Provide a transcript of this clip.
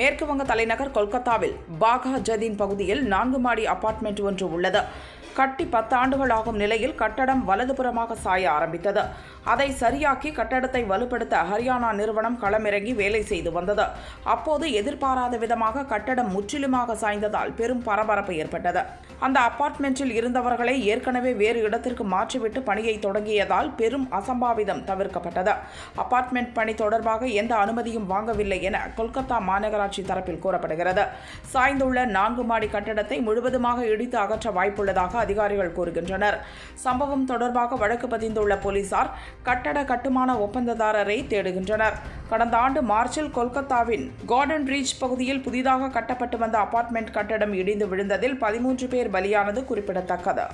மேற்கு வங்க தலைநகர் கொல்கத்தாவில் பாகா ஜதீன் பகுதியில் நான்கு மாடி அபார்ட்மெண்ட் ஒன்று உள்ளது. கட்டி பத்தாண்டுகள் ஆகும் நிலையில் கட்டடம் வலதுபுறமாக சாய ஆரம்பித்தது. அதை சரியாக்கி கட்டடத்தை வலுப்படுத்த ஹரியானா நிறுவனம் களமிறங்கி வேலை செய்து வந்தது. அப்போது எதிர்பாராத விதமாக கட்டடம் முற்றிலுமாக சாய்ந்ததால் பெரும் பரபரப்பு ஏற்பட்டது. அந்த அபார்ட்மெண்ட்டில் இருந்தவர்களை ஏற்கனவே வேறு இடத்திற்கு மாற்றிவிட்டு பணியை தொடங்கியதால் பெரும் அசம்பாவிதம் தவிர்க்கப்பட்டது. அபார்ட்மெண்ட் பணி தொடர்பாக எந்த அனுமதியும் வாங்கவில்லை என கொல்கத்தா மாநகராட்சி தரப்பில் கூறப்படுகிறது. சாய்ந்துள்ள நான்கு மாடி கட்டடத்தை முழுவதுமாக இடித்து அகற்ற வாய்ப்புள்ளதாக அதிகாரிகள் கூறுகின்றனர். சம்பவம் தொடர்பாக வழக்கு பதிந்துள்ள போலீசார் கட்டட கட்டுமான ஒப்பந்ததாரரை தேடுகின்றனர். கடந்த ஆண்டு மார்ச்சில் கொல்கத்தாவின் கார்டன் ரீச் பகுதியில் புதிதாக கட்டப்பட்டு வந்த அபார்ட்மெண்ட் கட்டடம் இடிந்து விழுந்ததில் பதிமூன்று பேர் பலியானது குறிப்பிடத்தக்கது.